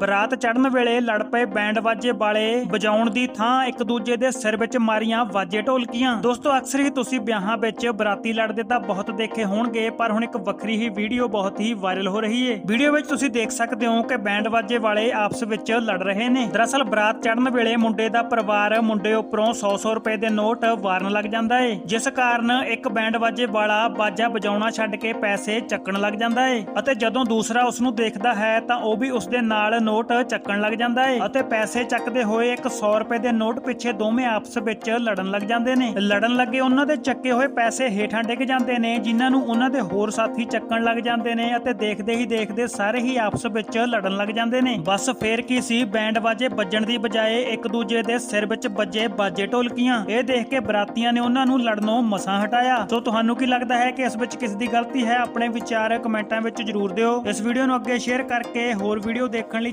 ਬਰਾਤ ਚੜਨ ਵੇਲੇ ਲੜ ਪਏ ਬੈਂਡ ਵਾਜੇ ਵਾਲੇ ਵਜਾਉਣ ਦੀ ਥਾਂ ਇੱਕ ਦੂਜੇ ਦੇ ਸਿਰ ਵਿੱਚ ਮਾਰੀਆਂ ਵਾਜੇ ਢੋਲਕੀਆਂ। ਦੋਸਤੋ, ਅਕਸਰ ਹੀ ਤੁਸੀਂ ਵਿਆਹਾਂ ਵਿੱਚ ਬਰਾਤੀ ਲੜਦੇ ਤਾਂ ਬਹੁਤ ਦੇਖੇ ਹੋਣਗੇ, ਪਰ ਹੁਣ ਇੱਕ ਵੱਖਰੀ ਹੀ ਵੀਡੀਓ ਬਹੁਤ ਹੀ ਵਾਇਰਲ ਹੋ ਰਹੀ ਏ। ਵੀਡੀਓ ਵਿੱਚ ਤੁਸੀਂ ਦੇਖ ਸਕਦੇ ਹੋ ਕਿ ਬੈਂਡ ਵਾਜੇ ਵਾਲੇ ਆਪਸ ਵਿੱਚ ਲੜ ਰਹੇ ਨੇ। ਦਰਅਸਲ, ਬਰਾਤ ਚੜਨ ਵੇਲੇ ਮੁੰਡੇ ਦਾ ਪਰਿਵਾਰ ਮੁੰਡੇ ਉੱਪਰੋਂ 100-100 ਰੁਪਏ ਦੇ ਨੋਟ ਵਾਰਨ ਲੱਗ ਜਾਂਦਾ ਹੈ ਜਿਸ ਕਾਰਨ ਇੱਕ ਬੈਂਡ ਵਾਜੇ ਵਾਲਾ ਬਾਜਾ ਵਜਾਉਣਾ ਛੱਡ ਕੇ ਪੈਸੇ ਚੱਕਣ ਲੱਗ ਜਾਂਦਾ ਏ। ਅਤੇ ਜਦੋਂ ਦੂਸਰਾ ਉਸ ਨੂੰ ਦੇਖਦਾ ਹੈ ਤਾਂ ਉਹ ਵੀ ਉਸ ਦੇ ਨਾਲ ਨੋਟ ਚੱਕਣ ਲੱਗ ਜਾਂਦਾ ਹੈ ਅਤੇ ਪੈਸੇ ਚੱਕਦੇ ਹੋਏ ਇੱਕ 100 ਰੁਪਏ ਦੇ ਨੋਟ ਪਿੱਛੇ ਦੋਵੇਂ ਆਪਸ ਵਿੱਚ ਲੜਨ ਲੱਗ ਜਾਂਦੇ ਨੇ। ਲੜਨ ਲੱਗੇ ਉਹਨਾਂ ਦੇ ਚੱਕੇ ਹੋਏ ਪੈਸੇ ਹੇਠਾਂ ਡਿੱਗ ਜਾਂਦੇ ਨੇ, ਜਿਨ੍ਹਾਂ ਨੂੰ ਉਹਨਾਂ ਦੇ ਹੋਰ ਸਾਥੀ ਚੱਕਣ ਲੱਗ ਜਾਂਦੇ ਨੇ ਅਤੇ ਦੇਖਦੇ ਹੀ ਦੇਖਦੇ ਸਾਰੇ ਹੀ ਆਪਸ ਵਿੱਚ ਲੜਨ ਲੱਗ ਜਾਂਦੇ ਨੇ। ਬਸ ਫੇਰ ਕੀ ਸੀ? ਬੈਂਡ ਵਾਜੇ ਵੱਜਣ ਦੀ ਬਜਾਏ ਇੱਕ ਦੂਜੇ ਦੇ ਸਿਰ ਵਿੱਚ ਵੱਜੇ ਬਾਜੇ ਢੋਲਕੀਆਂ। ਇਹ ਦੇਖ ਕੇ ਬਰਾਤੀਆਂ ਨੇ ਉਹਨਾਂ ਨੂੰ ਲੜਨੋਂ ਮਸਾਂ ਹਟਾਇਆ। ਸੋ ਤੁਹਾਨੂੰ ਕੀ ਲੱਗਦਾ ਹੈ ਕਿ ਇਸ ਵਿੱਚ ਕਿਸ ਦੀ ਗਲਤੀ ਹੈ? ਆਪਣੇ ਵਿਚਾਰ ਕਮੈਂਟਾਂ ਵਿੱਚ ਜਰੂਰ ਦਿਓ। ਇਸ ਵੀਡੀਓ ਨੂੰ ਅੱਗੇ ਸ਼ੇਅਰ ਕਰਕੇ ਹੋਰ ਵੀਡੀਓ ਦੇਖਣ ਲਈ